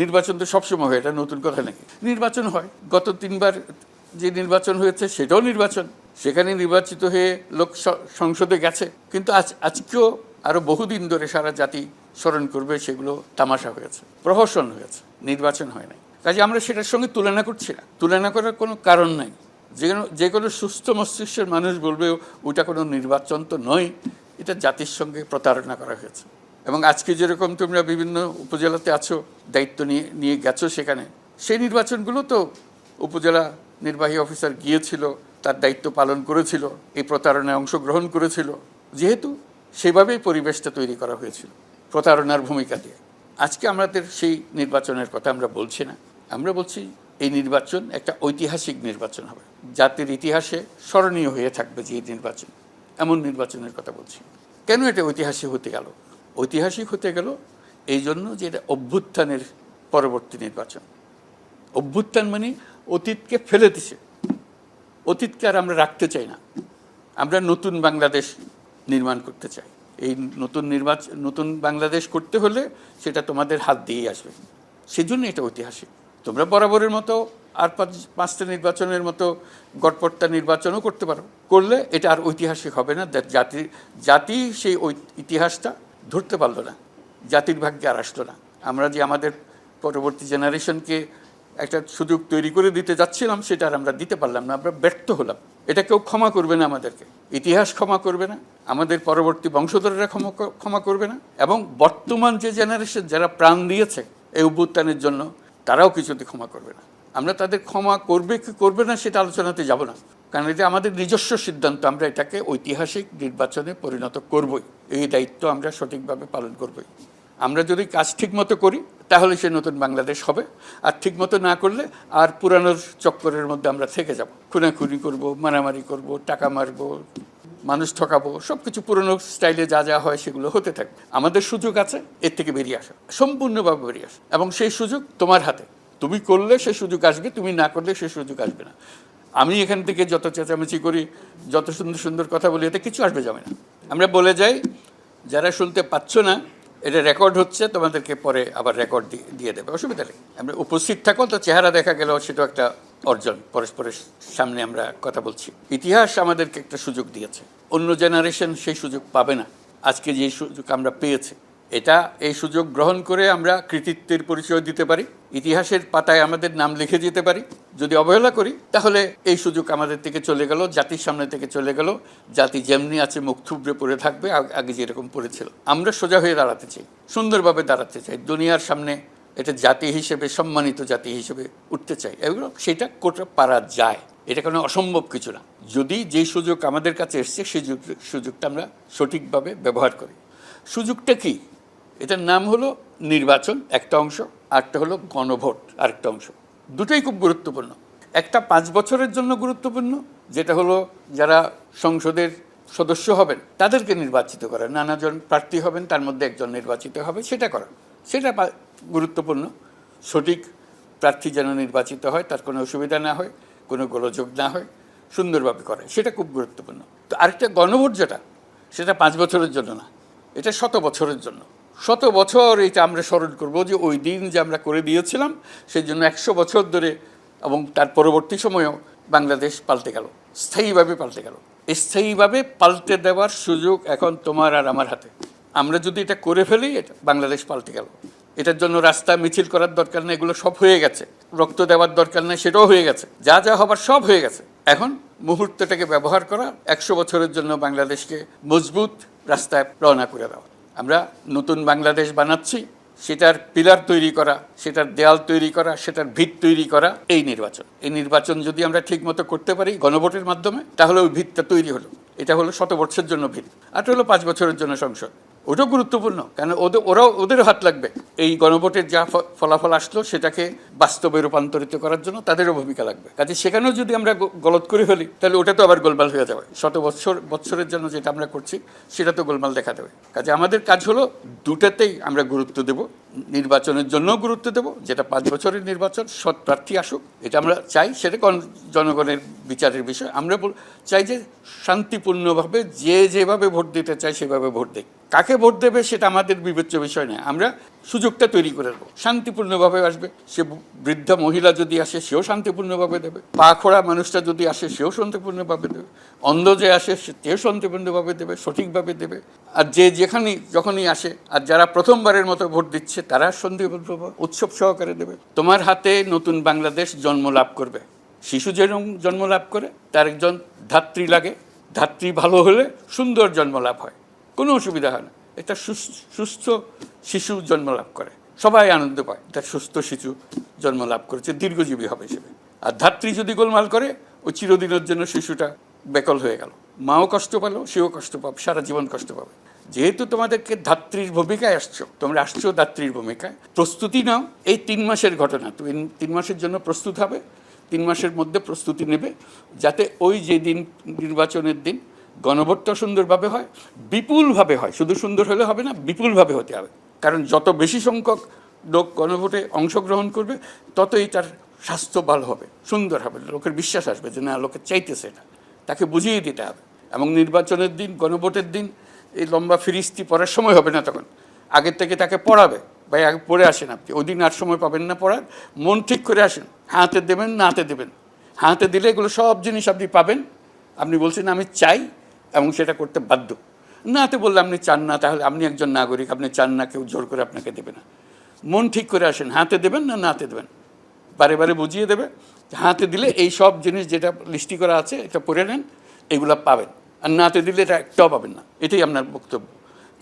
নির্বাচন তো সবসময় হয়, এটা নতুন কথা নাকি? নির্বাচন হয়। গত তিনবার যে নির্বাচন হয়েছে, সেটাও নির্বাচন। সেখানে নির্বাচিত হয়ে লোক সংসদে গেছে। কিন্তু আজ, আজকেও আরও বহুদিন ধরে সারা জাতি স্মরণ করবে, সেগুলো তামাশা হয়েছে, প্রহসন হয়েছে, নির্বাচন হয় নাই। কাজে আমরা সেটার সঙ্গে তুলনা করছি না। তুলনা করার কোনো কারণ নাই। যে কোনো যে কোনো সুস্থ মস্তিষ্কের মানুষ বলবে, ওটা কোনো নির্বাচন তো নয়। এটা জাতির সঙ্গে প্রতারণা করা হয়েছে। এবং আজকে যেরকম তোমরা বিভিন্ন উপজেলাতে আছো, দায়িত্ব নিয়ে নিয়ে গেছো সেখানে, সেই নির্বাচনগুলো তো উপজেলা নির্বাহী অফিসার গিয়েছিল, তার দায়িত্ব পালন করেছিল, এই প্রতারণায় অংশগ্রহণ করেছিল, যেহেতু সেভাবেই পরিবেশটা তৈরি করা হয়েছিল, প্রতারণার ভূমিকা দিয়ে। আজকে আমাদের সেই নির্বাচনের কথা আমরা বলছি না। আমরা বলছি এই নির্বাচন একটা ঐতিহাসিক নির্বাচন হবে। জাতির ইতিহাসে স্মরণীয় হয়ে থাকবে যে নির্বাচন, এমন নির্বাচনের কথা বলছি। কেন এটা ঐতিহাসিক হতে গেল? ঐতিহাসিক হতে গেল এই জন্য যে এটা অভ্যুত্থানের পরবর্তী নির্বাচন। অভ্যুত্থান মানে অতীতকে ফেলে দিছে। অতীতকে আর আমরা রাখতে চাই না। আমরা নতুন বাংলাদেশ নির্মাণ করতে চাই। এই নতুন নির্বাচন নতুন বাংলাদেশ করতে হলে সেটা তোমাদের হাত দিয়েই আসবে। সেজন্য এটা ঐতিহাসিক। তোমরা বরাবরের মতো আর পাঁচ পাঁচটা নির্বাচনের মতো গটপট্টা নির্বাচনও করতে পারো। করলে এটা আর ঐতিহাসিক হবে না। জাতি জাতি সেই ইতিহাসটা ধরতে পারল না, জাতির ভাগ্যে আর আসলো না। আমরা যে আমাদের পরবর্তী জেনারেশনকে একটা সুযোগ তৈরি করে দিতে যাচ্ছিলাম, সেটা আর আমরা দিতে পারলাম না, আমরা ব্যর্থ হলাম। এটা কেউ ক্ষমা করবে না আমাদেরকে। ইতিহাস ক্ষমা করবে না, আমাদের পরবর্তী বংশধররা ক্ষমা ক্ষমা করবে না, এবং বর্তমান যে জেনারেশন, যারা প্রাণ দিয়েছে এই অভ্যুত্থানের জন্য, তারাও কিছুতে ক্ষমা করবে না। আমরা তাদের ক্ষমা করবে কি করবে না, সেটা আলোচনাতে যাব না। কারণ এটা আমাদের নিজস্ব সিদ্ধান্ত, আমরা এটাকে ঐতিহাসিক নির্বাচনে পরিণত করবই। এই দায়িত্ব আমরা সঠিকভাবে পালন করবই। আমরা যদি কাজ ঠিকমতো করি, তাহলে সে নতুন বাংলাদেশ হবে। আর ঠিকমতো না করলে আর পুরানোর চক্করের মধ্যে আমরা থেকে যাব। খুনাখুনি করব, মারামারি করব, টাকা মারবো, মানুষ ঠকাবো সব কিছু পুরনো স্টাইলে যা যা হয় সেগুলো হতে থাকবে আমাদের সুযোগ আছে, এর থেকে বেরিয়ে আসা, সম্পূর্ণভাবে বেরিয়ে আসা। এবং সেই সুযোগ তোমার হাতে। তুমি করলে সে সুযোগ আসবে, তুমি না করলে সে সুযোগ আসবে না। আমি এখান থেকে যত চেঁচামেচি করি, যত সুন্দর সুন্দর কথা বলি, এতে কিছু আসবে যাবে না। আমরা বলে যাই যারা শুনতে পাচ্ছ না, এটা রেকর্ড হচ্ছে, তোমাদেরকে পরে আবার রেকর্ড দিয়ে দেবে। অসুবিধা নেই। আমরা উপস্থিত থাকো, তো চেহারা দেখা গেল সেটাও একটা অর্জন। পরস্পরের সামনে আমরা কথা বলছি। ইতিহাস আমাদেরকে একটা সুযোগ দিয়েছে। অন্য জেনারেশন সেই সুযোগ পাবে না। আজকে যে সুযোগ আমরা পেয়েছি, এটা এই সুযোগ গ্রহণ করে আমরা কৃতিত্বের পরিচয় দিতে পারি। ইতিহাসের পাতায় আমাদের নাম লিখে যেতে পারি। যদি অবহেলা করি, তাহলে এই সুযোগ আমাদের থেকে চলে গেল, জাতির সামনে থেকে চলে গেল। জাতি যেমনি আছে, মুখ থুবড়ে পড়ে থাকবে, আগ- যেরকম পড়েছিল। আমরা সোজা হয়ে দাঁড়াতে চাই, সুন্দরভাবে দাঁড়াতে চাই। দুনিয়ার সামনে এটা জাতি হিসেবে, সম্মানিত জাতি হিসেবে উঠতে চাই। এগুলো, সেটা কোটা পারা যায়। এটা কোনো অসম্ভব কিছু না। যদি যে সুযোগ আমাদের কাছে এসছে সেই সুযোগটা আমরা সঠিকভাবে ব্যবহার করি। সুযোগটা কি? এটার নাম হলো নির্বাচন, একটা অংশ। আরটা হলো গণভোট, আরেকটা অংশ। দুটোই খুব গুরুত্বপূর্ণ। একটা পাঁচ বছরের জন্য গুরুত্বপূর্ণ, যেটা হলো যারা সংসদের সদস্য হবেন, তাদেরকে নির্বাচিত করা। নানাজন প্রার্থী হবেন, তার মধ্যে একজন নির্বাচিত হবে, সেটা করা। সেটা গুরুত্বপূর্ণ। সঠিক প্রার্থী যেন নির্বাচিত হয়, তার কোনো অসুবিধা না হয়, কোনো গোলযোগ না হয়, সুন্দরভাবে করে। সেটা খুব গুরুত্বপূর্ণ। তো আরেকটা গণভোট যেটা, সেটা পাঁচ বছরের জন্য না, এটা শত বছরের জন্য। শত বছর এটা আমরা স্মরণ করব যে ওই দিন যে আমরা করে দিয়েছিলাম, সেই জন্য একশো বছর ধরে এবং তার পরবর্তী সময়েও বাংলাদেশ পাল্টে গেল, স্থায়ীভাবে পাল্টে গেল। স্থায়ীভাবে পাল্টে দেওয়ার সুযোগ এখন তোমার আর আমার হাতে। আমরা যদি এটা করে ফেলি, এটা বাংলাদেশ পাল্টে গেল। এটার জন্য রাস্তা মিছিল করার দরকার নেই, এগুলো সব হয়ে গেছে। রক্ত দেওয়ার দরকার নেই, সেটাও হয়ে গেছে। যা যা হবার সব হয়ে গেছে। এখন মুহূর্তটাকে ব্যবহার করা, একশো বছরের জন্য বাংলাদেশকে মজবুত রাস্তায় রওনা করে দেওয়া। আমরা নতুন বাংলাদেশ বানাচ্ছি, সেটার পিলার তৈরি করা, সেটার দেয়াল তৈরি করা, সেটার ভিত তৈরি করা এই নির্বাচন। এই নির্বাচন যদি আমরা ঠিকমতো করতে পারি গণভোটের মাধ্যমে, তাহলে ওই ভিতটা তৈরি হলো। এটা হলো শতবর্ষের জন্য ভিত। আর হলো পাঁচ বছরের জন্য সংসদ। ওটাও গুরুত্বপূর্ণ। কেন ওদের, ওরাও ওদেরও হাত লাগবে। এই গণভোটের যা ফলাফল আসলো, সেটাকে বাস্তবে রূপান্তরিত করার জন্য তাদেরও ভূমিকা লাগবে। কাজে সেখানেও যদি আমরা গলত করে ফেলি, তাহলে ওটা তো আবার গোলমাল হয়ে যাবে। শত বছর বছরের জন্য যেটা আমরা করছি, সেটা তো গোলমাল দেখা দেবে। কাজে আমাদের কাজ হলো দুটাতেই আমরা গুরুত্ব দেব। নির্বাচনের জন্যও গুরুত্ব দেব, যেটা পাঁচ বছরের নির্বাচন, সৎ প্রার্থী আসুক, এটা আমরা চাই। সেটা জনগণের বিচারের বিষয়। আমরা চাই যে শান্তিপূর্ণভাবে যে যেভাবে ভোট দিতে চায়, সেভাবে ভোট দেয় কাকে ভোট দেবে সেটা আমাদের বিবেচ্য বিষয় নয়। আমরা সুযোগটা তৈরি করে দেবো। শান্তিপূর্ণভাবে আসবে। সে বৃদ্ধা মহিলা যদি আসে, সেও শান্তিপূর্ণভাবে দেবে। পা খোড়া মানুষটা যদি আসে, সেও শান্তিপূর্ণভাবে দেবে। অন্ধ যে আসে, সে তেও শান্তিপূর্ণভাবে দেবে, সঠিকভাবে দেবে। আর যে যেখানেই যখনই আসে, আর যারা প্রথমবারের মতো ভোট দিচ্ছে, তারা শান্তিপূর্ণভাবে উৎসব সহকারে দেবে। তোমার হাতে নতুন বাংলাদেশ জন্ম লাভ করবে। শিশু যেরকম জন্ম লাভ করে, তার একজন ধাত্রী লাগে। ধাত্রী ভালো হলে সুন্দর জন্ম লাভ হয়। কোনো অসুবিধা হয় না। এটা সুস- সুস্থ শিশু জন্ম লাভ করে। সবাই আনন্দ পায় তার সুস্থ শিশু জন্ম লাভ করেছে, দীর্ঘজীবী হবে হিসেবে। আর ধাত্রী যদি গোলমাল করে ওই চিরদিনের জন্য শিশুটা বেকল হয়ে গেল। মাও কষ্ট পেল, সেও কষ্ট পাবে, সারা জীবন কষ্ট পাবে। যেহেতু তোমাদেরকে ধাত্রীর ভূমিকায় আসছো, তোমরা আসছো ধাত্রীর ভূমিকায়। প্রস্তুতি নাও, এই তিন মাসের ঘটনা, তুমি তিন মাসের জন্য প্রস্তুত হবে, তিন মাসের মধ্যে প্রস্তুতি নেবে, যাতে ওই যে দিন নির্বাচনের দিন গণভোটটা সুন্দরভাবে হয়, বিপুলভাবে হয়। শুধু সুন্দর হলে হবে না, বিপুলভাবে হতে হবে। কারণ যত বেশি সংখ্যক লোক গণভোটে অংশগ্রহণ করবে, ততই তার স্বাস্থ্য ভালো হবে, সুন্দর হবে। লোকের বিশ্বাস আসবে যে, না, লোকে চাইতেছে এটা। তাকে বুঝিয়ে দিতে হবে। এবং নির্বাচনের দিন, গণভোটের দিন, এই লম্বা ফিরিস্তি পড়ার সময় হবে না তখন। আগের থেকে তাকে পড়াবে। ভাই, আগে পড়ে আসেন আপনি। ওই দিন আর সময় পাবেন না পড়ার। মন ঠিক করে আসেন। হাতে দেবেন, না হাতে দেবেন। হাতে দিলে এগুলো সব জিনিস আপনি পাবেন। আপনি বলছেন, আমি চাই এবং সেটা করতে বাধ্য। নাতে বললে আপনি চান না, তাহলে আপনি একজন নাগরিক, আপনি চান না, কেউ জোর করে আপনাকে দেবে না। মন ঠিক করে আসেন, হাতে দেবেন না নাতে দেবেন? বারে বারে বুঝিয়ে দেবে, হাতে দিলে এই সব জিনিস যেটা লিস্টি করা আছে, এটা পড়ে নেন, এগুলো পাবেন। আর নাতে দিলে এটা একটাও পাবেন না। এটাই আপনার বক্তব্য।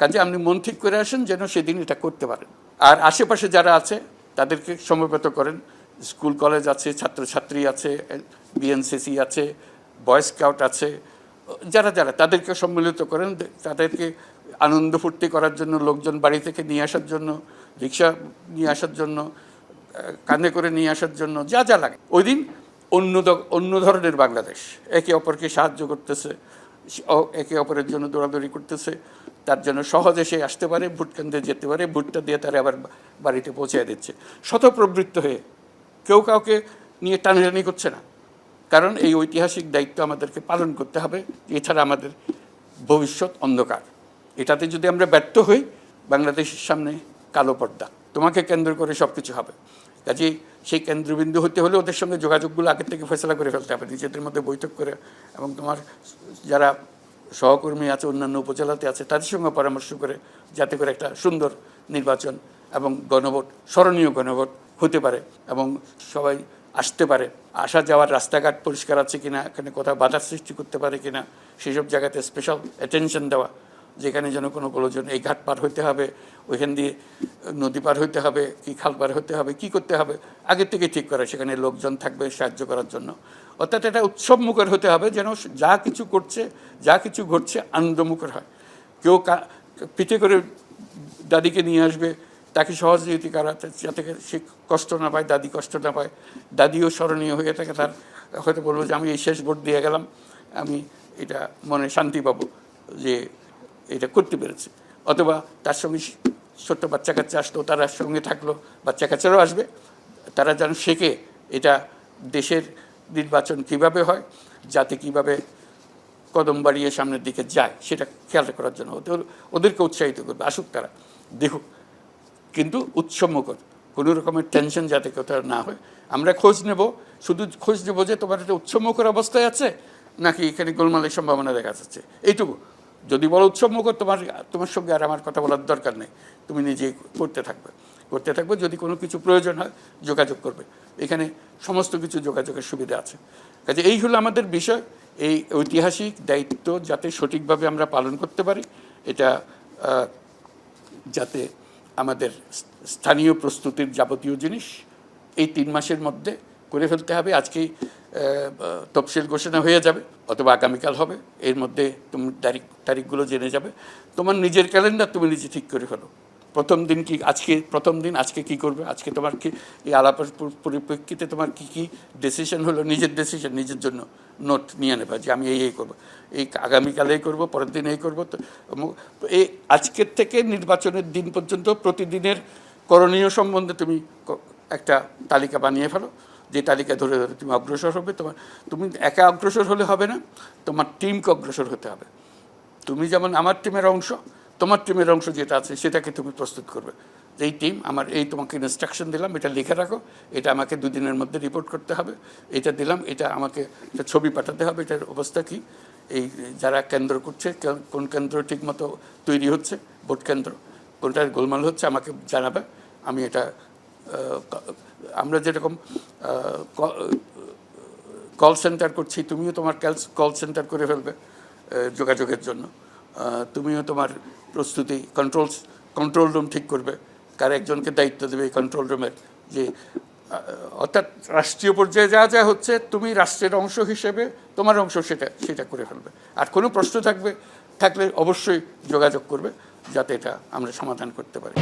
কাজে আপনি মন ঠিক করে আসেন যেন সেদিন এটা করতে পারেন। আর আশেপাশে যারা আছে, তাদেরকে সমবেত করেন। স্কুল, কলেজ আছে, ছাত্রছাত্রী আছে বিএনসিসি আছে, বয় স্কাউট আছে যারা যারা, তাদেরকে সম্মিলিত করেন তাদেরকে আনন্দ ফুর্তি করার জন্য, লোকজন বাড়ি থেকে নিয়ে আসার জন্য, রিক্সা নিয়ে আসার জন্য কাঁধে করে নিয়ে আসার জন্য, যা যা লাগে। ওই দিন অন্য অন্য ধরনের বাংলাদেশ। একে অপরকে সাহায্য করতেছে একে অপরের জন্য দৌড়াদৌড়ি করতেছে, তার জন্য সহজে সে আসতে পারে, ভোট কেন্দ্রে যেতে পারে, ভোটটা দিয়ে তারা আবার বাড়িতে পৌঁছে দিচ্ছে। শতপ্রবৃত্ত হয়ে, কেউ কাউকে নিয়ে টানাটানি করছে না। কারণ এই ঐতিহাসিক দায়িত্ব আমাদেরকে পালন করতে হবে, এছাড়া আমাদের ভবিষ্যৎ অন্ধকার। এটাতে যদি আমরা ব্যর্থ হই, বাংলাদেশের সামনে কালো পর্দা। তোমাকে কেন্দ্র করে সব কিছু হবে। কাজেই সেই কেন্দ্রবিন্দু হতে হলে ওদের সঙ্গে যোগাযোগগুলো আগের থেকে ফেসলা করে ফেলতে হবে, নিজেদের মধ্যে বৈঠক করে এবং তোমার যারা সহকর্মী আছে, অন্যান্য উপজেলাতে আছে, তাদের সঙ্গে পরামর্শ করে যাতে করে একটা সুন্দর নির্বাচন এবং গণভোট, স্মরণীয় গণভোট হতে পারে এবং সবাই আসতে পারে। আসা যাওয়ার রাস্তাঘাট পরিষ্কার আছে কিনা, এখানে কোথাও বাধার সৃষ্টি করতে পারে কিনা, সেসব জায়গাতে স্পেশাল অ্যাটেনশন দেওয়া, যেখানে যেন কোনো প্রয়োজন এই ঘাট পার হইতে হবে, ওইখান দিয়ে নদী পার হইতে হবে, কি খাল পার হতে হবে, কি করতে হবে, আগের থেকে ঠিক করা, সেখানে লোকজন থাকবে সাহায্য করার জন্য। অর্থাৎ এটা উৎসবমুখর হতে হবে, যেন যা কিছু করছে, যা কিছু ঘটছে আনন্দমুখর হয়। কেউ পিঠে করে দাদিকে নিয়ে আসবে তাকে সহযোগিতা করাতে যাতে সে কষ্ট না পায়, দাদি কষ্ট না পায়। দাদিও স্মরণীয় হয়ে থাকে তার। হয়তো বলব যে আমি এই শেষ ভোট দিয়ে গেলাম, আমি এটা মনে শান্তি পাবো যে এটা করতে পেরেছি। অথবা তার সঙ্গে ছোট্ট বাচ্চা কাচ্চা আসলো, তারা সঙ্গে থাকল, বাচ্চা কাচ্চারাও আসবে। তারা যেন শেখে এটা দেশের নির্বাচন কীভাবে হয়, যাতে কীভাবে কদম বাড়িয়ে সামনের দিকে যায়, সেটা খেয়াল করার জন্য। ওদের ওদেরকে উৎসাহিত করবে, আসুক তারা, দেখুক। কিন্তু উৎসবমুখর কোনো রকমের টেনশন যাতে কোথাও না হয়। আমরা খোঁজ নেব। শুধু খোঁজ নেব যে তোমার একটা উৎসবমুখর অবস্থায় আছে, নাকি এখানে গোলমালের সম্ভাবনা দেখা যাচ্ছে। এইটুকু। যদি বলো উৎসবমুখর তোমার তোমার সঙ্গে আর আমার কথা বলার দরকার নেই। তুমি নিজে করতে থাকবে। করতে থাকবে, যদি কোনো কিছু প্রয়োজন হয়, যোগাযোগ করবে। এখানে সমস্ত কিছু যোগাযোগের সুবিধা আছে। কাজে এই হলো আমাদের বিষয়। এই ঐতিহাসিক দায়িত্ব যাতে সঠিকভাবে আমরা পালন করতে পারি, এটা যাতে আমাদের স্থানীয় প্রস্তুতির যাবতীয় জিনিস এই তিন মাসের মধ্যে করে ফেলতে হবে। আজকেই তফসিল ঘোষণা হয়ে যাবে অথবা আগামীকাল হবে। এর মধ্যে তুমি তারিখ, তারিখগুলো জেনে যাবে। তোমার নিজের ক্যালেন্ডার তুমি নিজে ঠিক করে ফেলো। প্রথম দিন কি, আজকে প্রথম দিন, আজকে কি করবে? আজকে তোমার কি, এই আলাপের পরিপ্রেক্ষিতে তোমার কি কি ডিসিশন হলো? নিজের ডিসিশন নিজের জন্য নোট নিয়ে নেবা যে আমি এই এই করব। এই আগামীকাল এই করব, পরের দিন এই করব। তো এই আজকের থেকে নির্বাচনের দিন পর্যন্ত প্রতিদিনের করণীয় সম্বন্ধে তুমি একটা তালিকা বানিয়ে ফেলো। যে তালিকা ধরে ধরে তুমি অগ্রসর হবে। তোমার, তুমি একা অগ্রসর হলে হবে না, তোমার টিমকে অগ্রসর হতে হবে। তুমি যেমন আমার টিমের অংশ তোমার টিমের অংশ যেটা আছে, সেটাকে তুমি প্রস্তুত করবে। এই টিম আমার, এই তোমাকে ইনস্ট্রাকশন দিলাম, এটা লিখে রাখো, এটা আমাকে দুদিনের মধ্যে রিপোর্ট করতে হবে, এটা দিলাম, এটা আমাকে একটা ছবি পাঠাতে হবে, এটার অবস্থা কি? এই, যারা কেন্দ্র করছে কোন কেন্দ্র ঠিক মতো তৈরি হচ্ছে, ভোট কেন্দ্র, কোনটার গোলমাল হচ্ছে, আমাকে জানাবে, আমি এটা আমরা যেরকম কল সেন্টার করছি, তুমিও তোমার কল সেন্টার করে ফেলবে যোগাযোগের জন্য। তুমিও তোমার প্রস্তুতি কন্ট্রোল কন্ট্রোল রুম ঠিক করবে। কার একজনকে দায়িত্ব দেবে কন্ট্রোল রুমের যে অর্থাৎ রাষ্ট্রীয় পর্যায়ে যা যা হচ্ছে, তুমি রাষ্ট্রের অংশ হিসেবে তোমার অংশ সেটা সেটা করে ফেলবে। আর কোনো প্রশ্ন থাকবে, থাকলে অবশ্যই যোগাযোগ করবে, যাতে এটা আমরা সমাধান করতে পারি।